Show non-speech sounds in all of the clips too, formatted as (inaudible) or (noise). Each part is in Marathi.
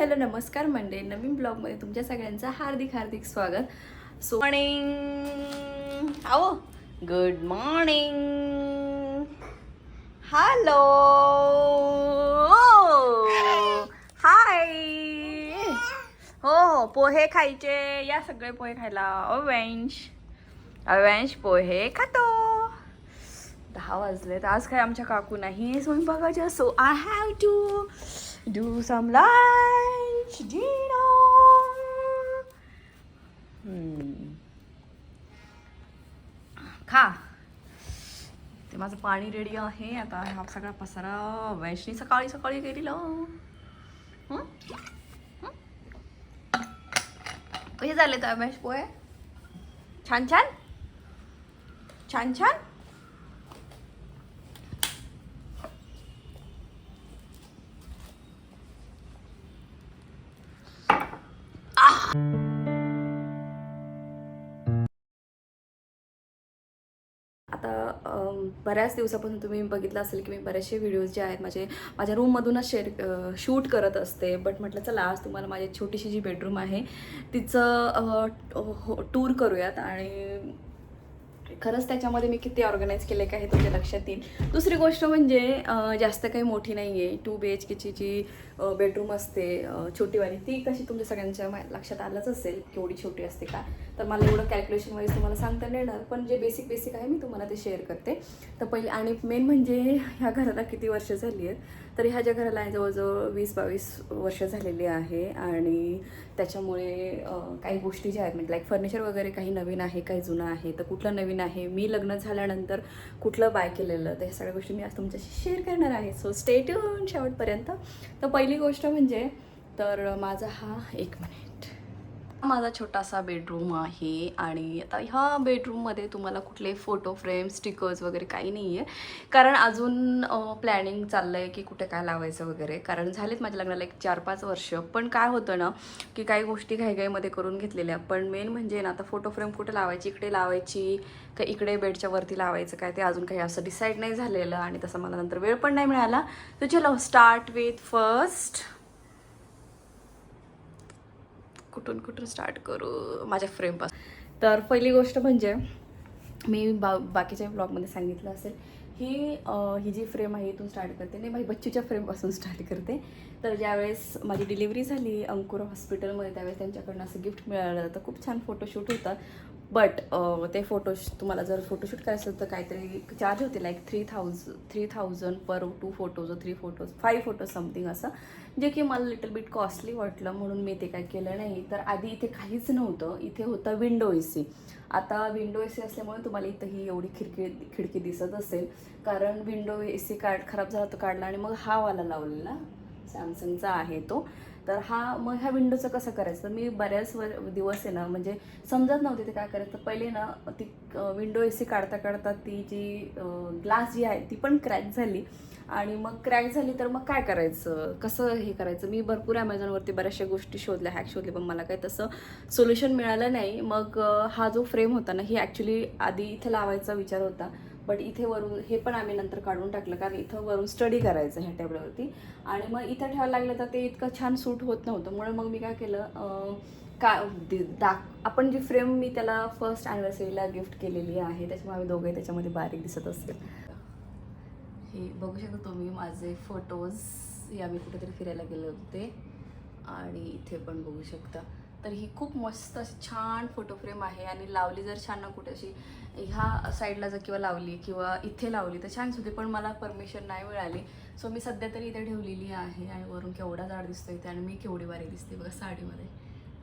हॅलो नमस्कार मंडे नवीन ब्लॉगमध्ये तुमच्या सगळ्यांचं हार्दिक हार्दिक स्वागत. सो मॉर्निंग आओ गुड मॉर्निंग हॅलो हाय हो हो पोहे खायचे. या सगळे पोहे खायला. अवेंश. अवेंश पोहे खातो. दहा वाजले तर आज काय आमच्या काकू नाही स्वयंपाकाच्या. So I have to do some lunch dinner खा. ते माझं पाणी रेडी आहे. आता हा सगळा पसारा वैष्णी सकाळी सकाळी गेलेला कसे झाले तर अमेश पोहे. छान छान? छान छान? बऱ्याच दिवसापासून तुम्ही बघितलं असेल की मी बरेचसे व्हिडिओज जे आहेत माझे माझ्या रूममधूनच शेअर शूट करत असते. बट म्हटलं चला आज तुम्हाला माझी छोटीशी जी बेडरूम आहे तिचं टूर हो, हो, करूयात. आणि खरंच त्याच्यामध्ये मी किती ऑर्गनाईज केले आहे हे तुमच्या लक्षात येईल. दुसरी गोष्ट म्हणजे जास्त काही मोठी नाही आहे टू बी एच केची जी बेडरूम असते छोटीवाली ती कशी तुमच्या सगळ्यांच्या मा- लक्षात आलंच असेल केवढी छोटी असते का? तर मला एवढं कॅल्क्युलेशन वाईज तुम्हाला सांगता नाही येणार पण जे बेसिक बेसिक आहे मी तुम्हाला ते शेअर करते. तर पहिले आणि मेन म्हणजे ह्या घराला किती वर्ष झाली आहेत? तर ह्या ज्या घराला आहे जवळजवळ वीस बावीस वर्ष झालेली आहे. आणि त्याच्यामुळे काही गोष्टी ज्या आहेत म्हणजे लाईक फर्निचर वगैरे काही नवीन आहे काही जुनं आहे तर कुठलं नवीन आहे? मी लग्न झाल्यानंतर कुठलं बाय केलेलं? तर ह्या सगळ्या गोष्टी मी आज तुमच्याशी शेअर करणार आहे. सो स्टेट शेवटपर्यंत. तर पहिले गोष्ट म्हणजे तर माझा हा एक मिनिट माझा छोटासा बेडरूम आहे आणि आता ह्या बेडरूममध्ये तुम्हाला कुठले फोटो फ्रेम स्टिकर्स वगैरे काही नाही आहे कारण अजून प्लॅनिंग चाललं आहे की कुठे काय लावायचं वगैरे. कारण झालेत माझ्या लग्नाला एक चार पाच वर्ष. पण काय होतं ना की काही गोष्टी घाईघाईमध्ये करून घेतलेल्या. पण मेन म्हणजे ना आता फोटो फ्रेम कुठे लावायची? इकडे लावायची का इकडे बेडच्या वरती लावायचं? काय ते अजून काही असं डिसाईड नाही झालेलं. आणि तसं मला नंतर वेळ पण नाही मिळाला. तर चलो स्टार्ट विथ फर्स्ट कुठून कुठून स्टार्ट करू? माझ्या फ्रेमपासून तर पहिली गोष्ट म्हणजे मी बा बाकीच्या ब्लॉगमध्ये सांगितलं असेल ही ही जी फ्रेम आहे इथून स्टार्ट करते. नाही माझी बच्चूच्या फ्रेमपासून स्टार्ट करते. तर ज्यावेळेस माझी डिलिव्हरी झाली अंकुर हॉस्पिटलमध्ये त्यावेळेस त्यांच्याकडनं असं गिफ्ट मिळालं. तर खूप छान फोटोशूट होतं. बट ते फोटो तुम्हाला जर फोटोशूट करायचं असेल तर काहीतरी चार्ज होते like three thousand three thousand per two photos three photos five photos something असं. जे की मला लिटल बिट कॉस्टली वाटलं म्हणून मी ते काय केलं नाही. तर आधी इथे काहीच नव्हतं. इथे होतं विंडो ए सी आता विंडो ए सी असल्यामुळे तुम्हाला इथं ही एवढी खिडकी खिडकी दिसत असेल. कारण विंडो ए सी कार्ड खराब झाला तो काढला आणि मग हा वाला लावलेला. सॅमसंगचा आहे तो. तर हा मग ह्या विंडोचं कसं करायचं? तर मी बऱ्याच वर दिवस आहे ना म्हणजे समजत नव्हते ते काय करायचं. तर पहिले ना ती विंडो ए सी काढता काढता ती जी ग्लास जी आहे ती पण क्रॅक झाली. आणि मग क्रॅक झाली तर मग काय करायचं? कसं हे करायचं? मी भरपूर ॲमेझॉनवरती बऱ्याचशा गोष्टी शोधल्या हॅक शोधले पण मला काही तसं सोल्युशन मिळालं नाही. मग हा जो फ्रेम होता ना ही ॲक्च्युली आधी इथं लावायचा विचार होता. बट इथे वरून हे पण आम्ही नंतर काढून टाकलं कारण इथं वरून स्टडी करायचं ह्या टेबलवरती आणि मग इथं ठेवायला लागलं तर ते इतकं छान सूट होत नव्हतं. म्हणून मग मी काय केलं का दि- दाख आपण जी फ्रेम मी त्याला फर्स्ट ॲनिव्हर्सरीला गिफ्ट केलेली आहे त्याच्यामुळे आम्ही दोघे त्याच्यामध्ये बारीक दिसत असेल हे बघू शकता तुम्ही माझे फोटोज हे आम्ही कुठेतरी फिरायला गेले होते. आणि इथे पण बघू शकता. तर ही खूप मस्त अशी छान फोटो फ्रेम आहे आणि लावली जर छान ना कुठे अशी ह्या साईडला जर किंवा लावली किंवा इथे लावली तर छान सुद्धा पण मला परमिशन नाही मिळाली. सो मी सध्या तरी इथे ठेवलेली आहे आणि वरून केवढा झाड दिसतो इथे आणि मी केवढी वारी दिसते बघा साडीमध्ये.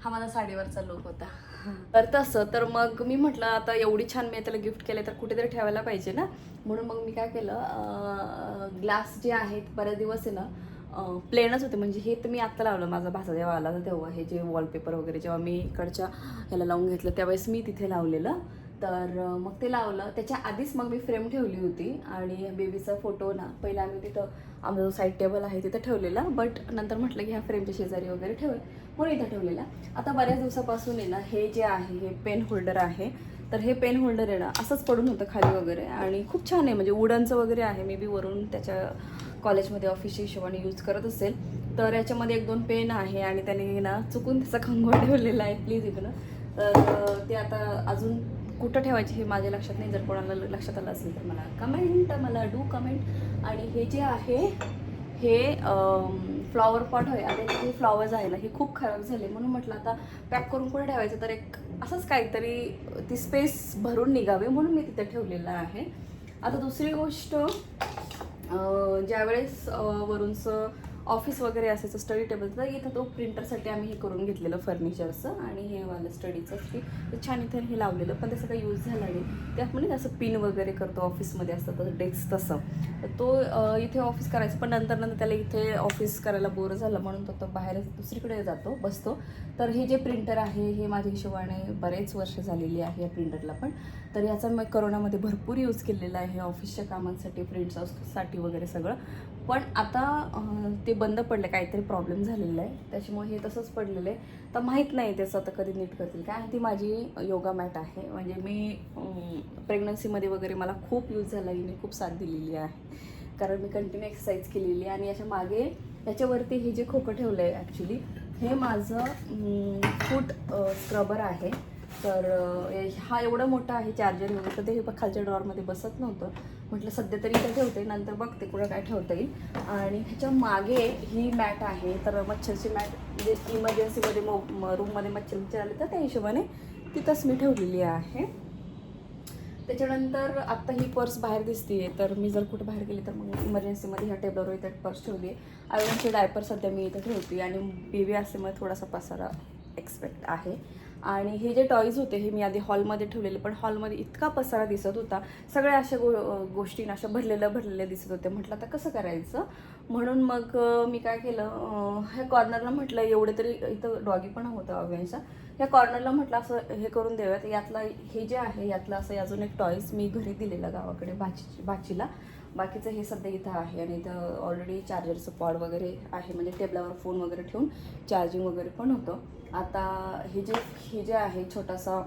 हा माझा साडीवरचा लुक होता. (laughs) तर तसं तर मग मी म्हटलं आता एवढी छान मी त्याला गिफ्ट केले तर कुठेतरी ठेवायला पाहिजे ना? म्हणून मग मी काय केलं ग्लास जे आहेत बऱ्याच दिवस आहे ना प्लेनच होते. म्हणजे हे तर मी आत्ता लावलं. माझा भासा जेव्हा आला होता तेव्हा हे जे वॉलपेपर वगैरे जेव्हा मी इकडच्या ह्याला लावून घेतलं त्यावेळेस मी तिथे लावलेलं. तर मग ते लावलं. त्याच्या आधीच मग मी फ्रेम ठेवली होती आणि बेबीचा फोटो ना पहिला आम्ही तिथं आमचा जो साईड टेबल आहे तिथं ठेवलेला. बट नंतर म्हटलं की ह्या फ्रेमच्या शेजारी वगैरे ठेवेल म्हणून इथं ठेवलेला. आता बऱ्याच दिवसापासून आहे ना हे जे आहे हे पेन होल्डर आहे. तर हे पेन होल्डर आहे ना असंच पडून होतं खाली वगैरे. आणि खूप छान आहे. म्हणजे वुडनचं वगैरे आहे. मे बी वरून त्याच्या कॉलेजमध्ये ऑफिसच्या हिशोबाने यूज करत असेल तर याच्यामध्ये एक दोन पेन आहे आणि त्याने ना चुकून त्याचा खंगोळ (laughs) ठेवलेला आहे. प्लीज इकडं तर ते आता अजून कुठं ठेवायचे हे माझ्या लक्षात नाही. जर कोणाला लक्षात आलं असेल तर मला कमेंट मला डू कमेंट आणि हे जे आहे हे फ्लॉवर पॉट आहे आता हे फ्लॉवर्स आहे ना. हे खूप खराब झाले. म्हणून म्हटलं आता पॅक करून कुठे ठेवायचं? तर एक असंच काहीतरी ती स्पेस भरून निघावे म्हणून मी तिथे ठेवलेलं आहे. आता दुसरी गोष्ट ज्यावेळेस वरूनचं ऑफिस वगैरे असायचं स्टडी टेबल तर इथं तो प्रिंटरसाठी आम्ही हे करून घेतलेलं फर्निचरचं आणि हे वालं स्टडीचं की छान इथे हे लावलेलं पण ते काही यूज झाला नाही. त्यात म्हणजे असं पिन वगैरे करतो ऑफिसमध्ये असतं तसं डेस्क तसं. तो इथे ऑफिस करायचं पण नंतर नंतर त्याला इथे ऑफिस करायला बोर झालं म्हणून तो तो बाहेर दुसरीकडे जातो बसतो. तर हे जे प्रिंटर आहे हे माझ्या हिशोबाने बरेच वर्ष झालेली आहे या प्रिंटरला पण. तर याचा मी करोनामध्ये भरपूर यूज केलेला आहे ऑफिसच्या कामांसाठी प्रिंट्ससाठी वगैरे सगळं. पण आता ते बंद पडले काहीतरी प्रॉब्लेम झालेला आहे. त्याच्यामुळे हे तसंच पडलेलं आहे. तर माहीत नाही त्याचं आता कधी नीट करतील काय. ती माझी योगा मॅट आहे. म्हणजे मी प्रेग्नन्सीमध्ये वगैरे मला खूप यूज झाला हिने खूप साथ दिलेली आहे. कारण मी कंटिन्यू एक्सरसाइज केलेली आहे. आणि याच्या मागे याच्यावरती हे जे खोकं ठेवलं आहे ॲक्च्युली हे माझं फूट स्क्रबर आहे. तर हा एवढा मोठा आहे चार्जर वगैरे तर ते हे खालच्या ड्रॉरमध्ये बसत नव्हतं. म्हटलं सध्या तरी इथं ठेवते नंतर बघते कुठं काय ठेवता येईल. आणि ह्याच्या मागे ही मॅट आहे तर मच्छरची मॅट म्हणजे इमर्जन्सीमध्ये मो रूममध्ये मच्छर मच्छर आले तर त्या हिशोबाने तिथंच मी ठेवलेली आहे. त्याच्यानंतर आत्ता ही पर्स बाहेर दिसते तर मी जर कुठं बाहेर गेली तर मग इमर्जन्सीमध्ये ह्या टेबलवर इथे पर्स ठेवली आहे आयरनचे डायपर सध्या मी इथं ठेवते आणि बेबी असल्यामुळे थोडासा पसारा एक्सपेक्ट आहे. आणि हे जे टॉईज होते हे मी आधी हॉलमध्ये ठेवलेले पण हॉलमध्ये इतका पसारा दिसत होता. सगळ्या अशा गो गोष्टींना अशा भरलेल्या भरलेल्या दिसत होत्या म्हटलं आता कसं करायचं? म्हणून मग मी काय केलं ह्या कॉर्नरला म्हटलं एवढे तरी इथं डॉगी पण होता अव्यांचा या कॉर्नरला म्हटलं असं हे करून देऊयात. यातला हे जे आहे यातलं असं अजून एक टॉईस मी घरी दिलेलं गावाकडे बाची बाचीला बाकीचं हे सध्या इथं आहे आणि इथं ऑलरेडी चार्जरचं पॉड वगैरे आहे. म्हणजे टेबलावर फोन वगैरे ठेवून चार्जिंग वगैरे पण होतं. आता हे जे हे जे आहे छोटासा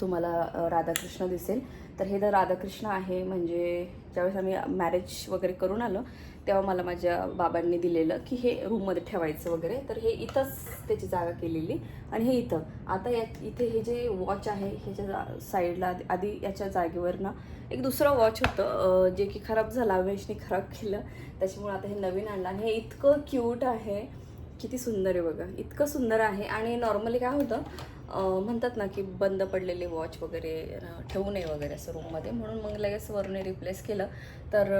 तुम्हाला राधाकृष्ण दिसेल. तर हे जर राधाकृष्ण आहे म्हणजे ज्यावेळेस आम्ही मॅरेज वगैरे करून आलो तेव्हा मला माझ्या बाबांनी दिलेलं की हे रूममध्ये ठेवायचं वगैरे. तर हे इथंच त्याची जागा केलेली आणि हे इथं. आता या इथे हे जे वॉच आहे ह्याच्या जा- साईडला आधी याच्या जागेवर ना एक दुसरं वॉच होतं जे की खराब झालं अवेशने खराब केलं. त्याच्यामुळे आता हे नवीन आणलं आणि हे इतकं क्यूट आहे. किती सुंदर आहे बघा. इतकं सुंदर आहे आणि नॉर्मली काय होतं म्हणतात ना की बंद पडलेले वॉच वगैरे ठेवू नये वगैरे असं रूममध्ये म्हणून मग लगेच वरने रिप्लेस केलं. तर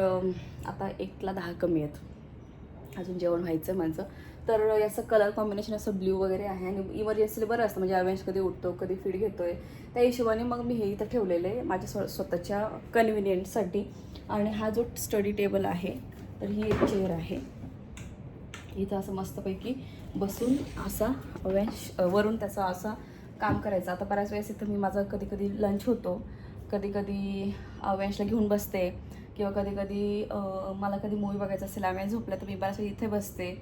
आता एकला दहा कमी आहेत. अजून जेवण व्हायचं माझं. तर याचं कलर कॉम्बिनेशन असं ब्ल्यू वगैरे आहे आणि इमर्जन्सीला बरं असतं. म्हणजे अवेंज कधी उठतो कधी फीड आहे त्या हिशोबाने मग मी हे इथं ठेवलेलं आहे. माझ्या स्व स्वतःच्या कन्व्हिनियंटसाठी आणि हा जो स्टडी टेबल आहे तर ही एक चेअर आहे. इथं असं मस्तपैकी बसून असा अवेंश वरून त्याचा असा काम करायचं. आता बऱ्याच वेळेस इथं मी माझा कधी कधी लंच होतो. कधी कधी वेशला घेऊन बसते. किंवा कधी कधी मला कधी मूवी बघायचं असेल आम्ही झोपलं तर मी बऱ्याच वेळी इथे बसते.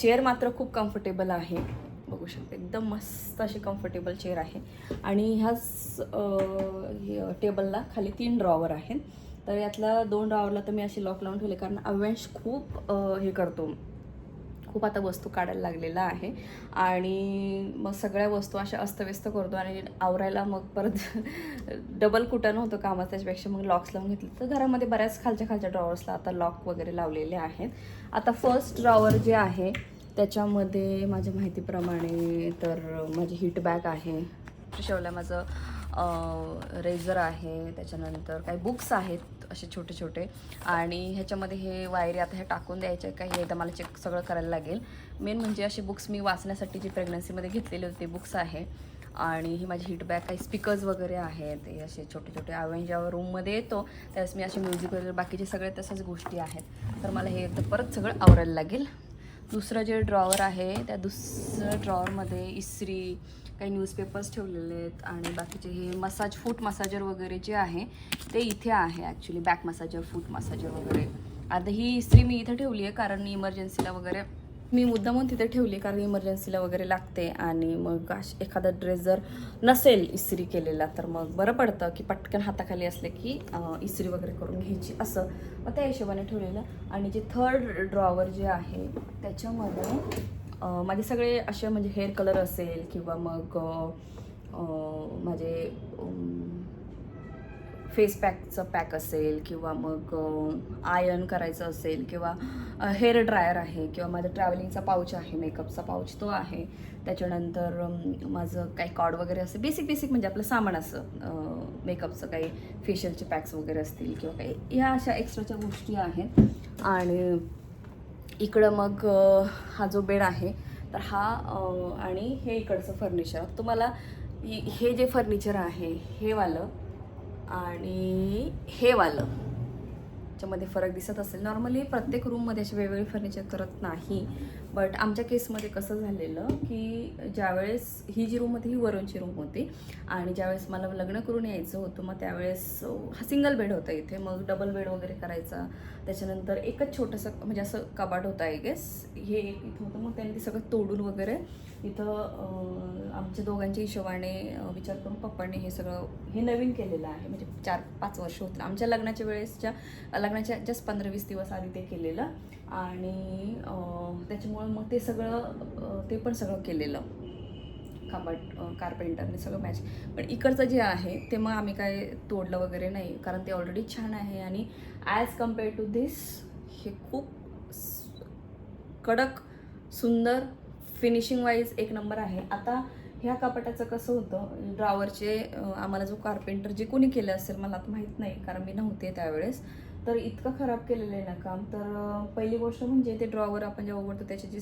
चेअर मात्र खूप कम्फर्टेबल आहे. बघू शकते. एकदम मस्त अशी कम्फर्टेबल चेअर आहे. आणि ह्याच टेबलला खाली तीन ड्रॉवर आहेत. तर यातला दोन ड्रॉवरला तर मी अशी लॉक लावून ठेवले. कारण अव्यांश खूप हे करतो. खूप आता वस्तू काढायला लागलेला आहे. आणि मग सगळ्या वस्तू अशा अस्तव्यस्त करतो आणि आवरायला मग परत (laughs) डबल कुठं नव्हतं कामात त्याच्यापेक्षा मग लॉक्स लावून घेतले. तर घरामध्ये बऱ्याच खालच्या खालच्या ड्रॉवर्सला आता लॉक वगैरे लावलेले आहेत. आता फर्स्ट ड्रॉवर जे आहे त्याच्यामध्ये माझ्या माहितीप्रमाणे तर माझी हिट बॅग आहे. शेवला माझं रेझर आहे. त्याच्यानंतर काही बुक्स आहेत. असे छोटे छोटे. आणि ह्याच्यामध्ये हे वायरी आता हे टाकून द्यायचे काही एकदा मला चेक सगळं करायला लागेल. मेन म्हणजे असे बुक्स मी वाचण्यासाठी जी प्रेग्नन्सीमध्ये घेतलेले होते बुक्स आहे. आणि ही माझी हिटबॅग काही स्पीकर्स वगैरे आहेत हे असे छोटे छोटे. आवेन जेव्हा रूममध्ये येतो त्यावेळेस मी असे म्युझिक वगैरे बाकीचे सगळे तसंच गोष्टी आहेत. तर मला हे एकदा परत सगळं आवरायला लागेल. दुसरं जे ड्रॉवर आहे त्या दुसऱ्या ड्रॉवरमध्ये इस्त्री काही न्यूजपेपर्स ठेवलेले आहेत आणि बाकीचे हे मसाज फूट मसाजर वगैरे जे आहे ते इथे आहे actually back massager foot massager वगैरे. आता ही इस्त्री मी इथं ठेवली आहे कारण इमर्जन्सीला वगैरे मी मुद्दामून तिथे ठेवली कारण इमर्जन्सीला वगैरे लागते आणि मग अश- एखादा ड्रेस जर नसेल इस्त्री केलेला तर मग बरं पडतं की पटकन हाताखाली असले की इस्त्री वगैरे करून घ्यायची असं. मग त्या हिशोबाने ठेवलेलं. आणि जे थर्ड ड्रॉवर जे आहे त्याच्यामध्ये माझे सगळे असे म्हणजे हेअर कलर असेल किंवा मग माझे फेस पॅकचं पॅक असेल किंवा मग आयर्न करायचं असेल किंवा हेअर ड्रायर आहे किंवा माझा ट्रॅव्हलिंगचा पाऊच आहे मेकअपचा पाऊच तो आहे. त्याच्यानंतर माझं काही कॉड वगैरे असं बेसिक बेसिक म्हणजे आपलं सामान असं मेकअपचं काही फेशियलचे पॅक्स वगैरे असतील किंवा काही ह्या अशा एक्स्ट्राच्या गोष्टी आहेत. आणि इकडं मग हा जो बेड आहे तर हा आणि हे इकडचं फर्निचर. तुम्हाला हे जे फर्निचर आहे हे वालं आणि हे वालं त्याच्यामध्ये फरक दिसत असेल. नॉर्मली प्रत्येक रूममध्ये असे वेगवेगळे फर्निचर करत नाही. बट आमच्या केसमध्ये कसं झालेलं की ज्यावेळेस ही जी रूम होती ही वरूनची रूम होती. आणि ज्यावेळेस मला लग्न करून यायचं होतं मग त्यावेळेस हा सिंगल बेड होता इथे. मग डबल बेड वगैरे करायचा. त्याच्यानंतर एकच छोटंसं म्हणजे असं कबाट होतं आय गेस हे इथं होतं. मग त्यांनी ते सगळं तोडून वगैरे इथं आमच्या दोघांच्या हिशोबाने विचार करून पप्पांनी हे सगळं हे नवीन केलेलं आहे. म्हणजे चार पाच वर्ष होतं आमच्या लग्नाच्या वेळेसच्या लग्नाच्या जस्ट पंधरा वीस दिवस आधी ते केलेलं. आणि त्याच्यामुळं मग ते सगळं ते पण सगळं केलेलं. कापट कार्पेंटरने सगळं मॅच पण इकडचं जे आहे ते मग आम्ही काय तोडलं वगैरे नाही. कारण ते ऑलरेडी छान आहे आणि ॲज कंपेअर टू दिस हे खूप कडक सुंदर फिनिशिंग वाईज एक नंबर आहे. आता ह्या कपाटाचं कसं होतं ड्रावरचे आम्हाला जो कार्पेंटर जे कोणी केलं असेल मला आता माहीत नाही. कारण मी नव्हते त्यावेळेस. तर इतकं खराब केलेलं आहे ना काम. तर पहिली गोष्ट म्हणजे ते ड्रॉवर आपण जेव्हा उघडतो त्याचे जे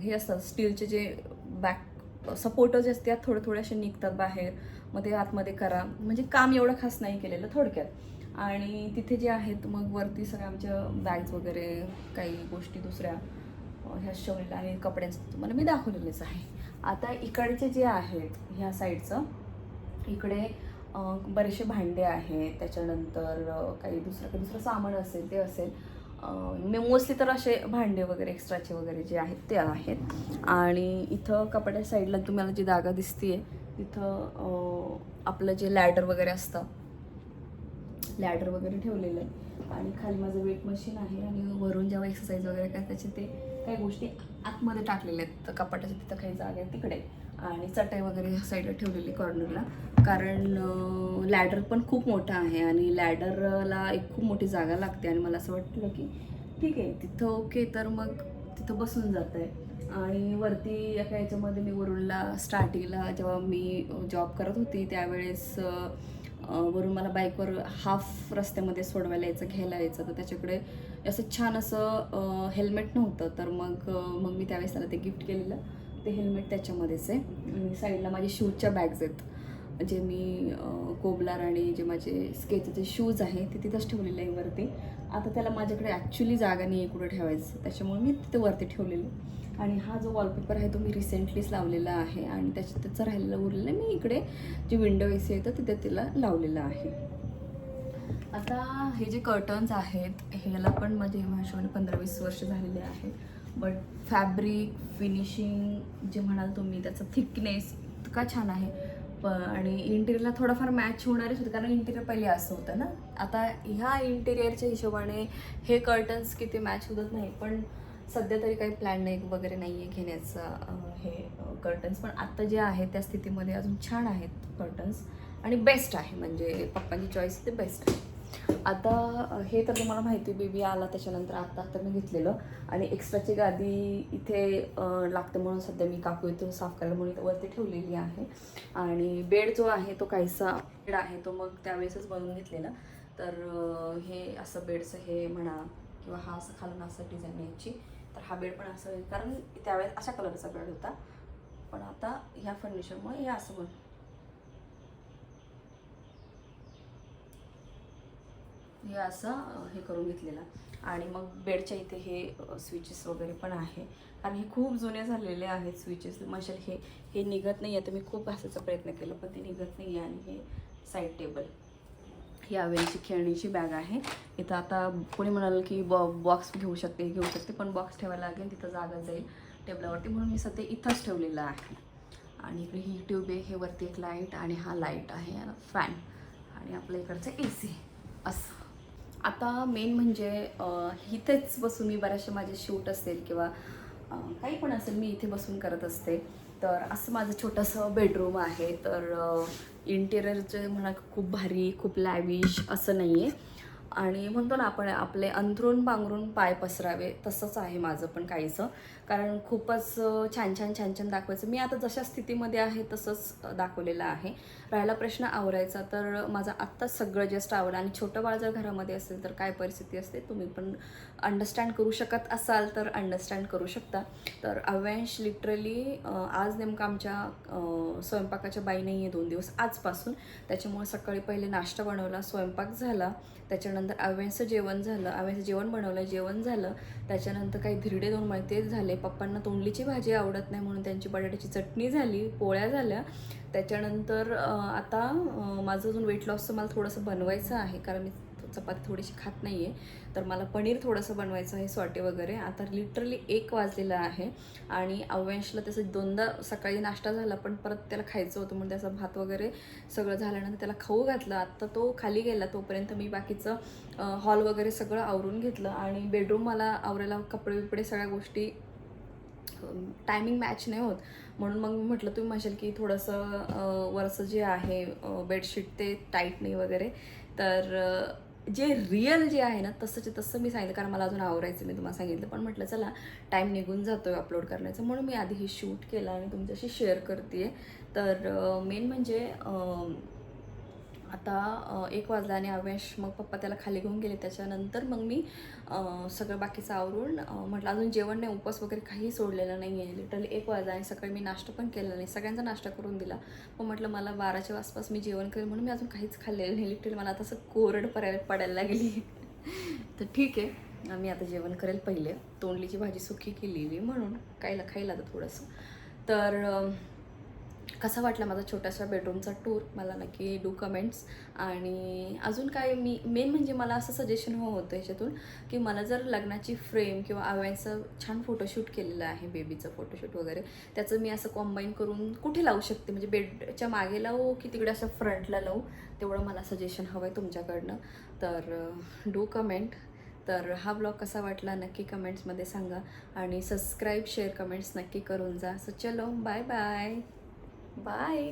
हे असतात स्टीलचे जे बॅक सपोर्टर जे असतात थोडे थोडे असे निघतात बाहेर. मग ते आतमध्ये करा. म्हणजे काम एवढं खास नाही केलेलं थोडक्यात. आणि तिथे जे आहेत मग वरती सगळ्या आमच्या बॅग्स वगैरे काही गोष्टी दुसऱ्या ह्या शिवलेल्या आणि कपड्यांचं तुम्हाला मी दाखवलेलेच आहे. आता इकडचे जे आहेत ह्या साईडचं इकडे बरेचसे भांडे आहेत त्याच्यानंतर काही दुसरं काही दुसरं सामान असेल ते असेल. मोस्टली तर असे भांडे वगैरे एक्स्ट्राचे वगैरे जे आहेत ते आहेत. आणि इथं कपड्या साईडला तुम्हाला जी जागा दिसतीये तिथं आपलं जे लॅडर वगैरे असतं लॅडर वगैरे ठेवलेलं आहे. आणि खाली माझं वेट मशीन आहे आणि वरून जेव्हा एक्सरसाइज वगैरे काय त्याचे ते काही गोष्टी आतमध्ये टाकलेल्या आहेत. तर कपाटाच्या तिथं काही जागा आहे तिकडे. आणि चटई वगैरे साईडला ठेवलेली कॉर्नरला कारण लॅडर पण खूप मोठा आहे आणि लॅडरला एक खूप मोठी जागा लागते आणि मला असं वाटलं की ठीक आहे तिथं ओके तर मग तिथं बसून जात आहे आणि वरती एका याच्यामध्ये मी वरुणला स्टार्टिंगला जेव्हा मी जॉब करत होती त्यावेळेस वरून मला बाईकवर हाफ रस्त्यामध्ये सोडवायला यायचं घ्यायला यायचं. तर त्याच्याकडे असं छान असं हेल्मेट नव्हतं. तर मग मग मी त्यावेळेस त्याला ते गिफ्ट केलेलं. ते हेल्मेट त्याच्यामध्येच आहे. आणि साईडला माझे शूजच्या बॅग्स आहेत. जे मी कोबलार आणि जे माझे स्केचचे शूज आहे ते तिथंच ठेवलेले आहे वरती. आता त्याला माझ्याकडे ॲक्च्युली जागा नाही आहे कुठं ठेवायचं. त्याच्यामुळे मी तिथे वरती ठेवलेलं. आणि हा जो वॉलपेपर आहे तो मी रिसेंटलीच लावलेला आहे. आणि त्याच्या त्याचं राहिलेलं उरलेलं मी इकडे जे विंडो ए सी येतं तिथे तिला लावलेलं आहे. आता हे जे कर्टन्स आहेत ह्याला पण माझे हिमाशोने पंधरा वीस वर्ष झालेले आहेत बट फॅब्रिक फिनिशिंग जे म्हणाल तुम्ही त्याचं थिकनेस इतका छान आहे. प आणि इंटिरियरला थोडंफार मॅच होणारच होतं कारण इंटिरियर पहिले असं होतं ना. आता ह्या इंटिरियरच्या हिशोबाने हे कर्टन्स किती मॅच होत नाही पण सध्या तरी काही प्लॅन नाही वगैरे नाही आहे घेण्याचा हे कर्टन्स पण आत्ता जे आहे त्या स्थितीमध्ये अजून छान आहेत कर्टन्स आणि बेस्ट आहे म्हणजे पप्पांची चॉईस ते बेस्ट आहे. आता हे तर तुम्हाला माहिती बेबी आला त्याच्यानंतर आत्ता आत्ता मी घेतलेलं. आणि एक्स्ट्राची गादी इथे लागतं लागते म्हणून सध्या मी काकू इथून साफ करायला म्हणून इथं वरती ठेवलेली आहे. आणि बेड जो आहे तो काहीसा बेड आहे तो मग त्यावेळेसच बनवून घेतलेला. तर हे असं बेडचं हे म्हणा किंवा हा असं खालून असं डिझाईन यायची. तर हा बेड पण असं कारण त्यावेळेस अशा कलरचा बेड होता. पण आता ह्या फर्निचरमुळे हे असं बन हे असं हे करून घेतलेलं. आणि मग बेडच्या इथे हे स्विचेस वगैरे पण आहे. कारण हे खूप जुने झालेले आहेत स्विचेस मशाल हे हे निघत नाही आहे. तर मी खूप घासायचा प्रयत्न केला पण ते निघत नाही आहे. आणि हे साईड टेबल ही आवेलची खेळणीची बॅग आहे. इथं आता कोणी म्हणाल की बॉ बॉक्स घेऊ शकते घेऊ शकते. पण बॉक्स ठेवायला लागेल तिथं जागा जाईल टेबलावरती म्हणून मी सध्या इथंच ठेवलेलं आहे. आणि इकडे ही ट्यूब आहे. हे वरती एक लाइट आणि हा लाइट आहे. फॅन आणि आपल्या इकडचं ए सी असं. आता मेन म्हणजे इथेच बसून मी बऱ्याचशा माझे शूट असेल किंवा काही पण असेल मी इथे बसून करत असते. तर असं माझं छोटंसं बेडरूम आहे. तर इंटेरियरचे म्हणा खूप भारी खूप लॅविश असं नाही आहे आणि म्हणतो ना आपण आपले अंथरून पांघरून पाय पसरावे तसंच आहे माझं पण काहीचं कारण खूपच छान छान छान छान दाखवायचं. मी आता जशा स्थितीमध्ये आहे तसंच दाखवलेलं आहे. राहिला प्रश्न आवरायचा तर माझं आत्ताच सगळं जस्ट आवडलं आणि छोटं बाळ जर घरामध्ये असेल तर काय परिस्थिती असते तुम्ही पण अंडरस्टँड करू शकत असाल तर अंडरस्टँड करू शकता. तर अव्यांश लिटरली आज नेमकं आमच्या स्वयंपाकाच्या बाई नाही आहे दोन दिवस आजपासून. त्याच्यामुळे सकाळी पहिले नाश्ता बनवला स्वयंपाक झाला. त्याच्यानंतर अव्यांचं जेवण झालं आव्यांचं जेवण बनवलं जेवण झालं. त्याच्यानंतर काही धिरडे दोन मळे तेच झाले. पप्पांना तोंडलीची भाजी आवडत नाही म्हणून त्यांची बटाट्याची चटणी झाली पोळ्या झाल्या. त्याच्यानंतर आता माझं अजून वेट लॉसचं मला थोडंसं बनवायचं आहे कारण मी चपाती थोडीशी खात नाही आहे तर मला पनीर थोडंसं बनवायचं आहे स्वाटे वगैरे. आता लिटरली एक वाजलेलं आहे. आणि अव्यांशला त्याचं दोनदा सकाळी नाश्ता झाला पण परत त्याला खायचं होतं. म्हणून त्याचा भात वगैरे सगळं झाल्यानंतर त्याला खाऊ घातलं. आत्ता तो खाली गेला. तोपर्यंत मी बाकीचं हॉल वगैरे सगळं आवरून घेतलं. आणि बेडरूम मला आवरायला कपडे बिपडे सगळ्या गोष्टी टायमिंग मॅच नाही होत. म्हणून मग मी म्हटलं तुम्ही म्हणशाल की थोडंसं वरचं जे आहे बेडशीट ते टाईट नाही वगैरे. तर जे रिअल जे आहे ना तसंचे तसं मी सांगितलं कारण मला अजून आवरायचं मी तुम्हाला सांगितलं. पण म्हटलं चला टाईम निघून जातोय अपलोड करण्याचं. म्हणून मी आधी हे शूट केलं आणि तुमच्याशी शेअर करते तर मेन म्हणजे आता एक वाजला आणि अवेश मग पप्पा त्याला खाली घेऊन गेले. त्याच्यानंतर मग मी सगळं बाकीचं आवरून म्हटलं अजून जेवण नाही उपवास वगैरे काही सोडलेलं नाही आहे लिटरली एक वाजला आणि सकाळी मी नाश्ता पण केला नाही. सगळ्यांचा नाश्ता करून दिला. मग म्हटलं मला बाराच्या आसपास मी जेवण करेल म्हणून मी अजून काहीच खाल्लेलं नाही. लिटरली मला आता असं कोरड पडायला पडायला लागली. (laughs) तर ठीक आहे. मी आता जेवण करेल पहिले. तोंडलीची भाजी सुकी केलेली म्हणून. खायला खायला आता थोडंसं. तर कसा वाटला माझा छोटासा बेडरूमचा टूर मला नक्की डू कमेंट्स आणि अजून काय मी मेन म्हणजे मला असं सजेशन हवं हो होतं याच्यातून की मला जर लग्नाची फ्रेम किंवा आव्यांचं छान फोटोशूट केलेलं आहे बेबीचं फोटोशूट वगैरे त्याचं मी असं कॉम्बाईन करून कुठे लावू शकते? म्हणजे बेडच्या मागे लावू की तिकडे असं फ्रंटला लावू? तेवढं मला सजेशन हवं आहे तुमच्याकडनं. तर डू कमेंट तर हा ब्लॉग कसा वाटला नक्की कमेंट्समध्ये सांगा. आणि सबस्क्राईब शेअर कमेंट्स नक्की करून जा. सो चलो बाय बाय बाय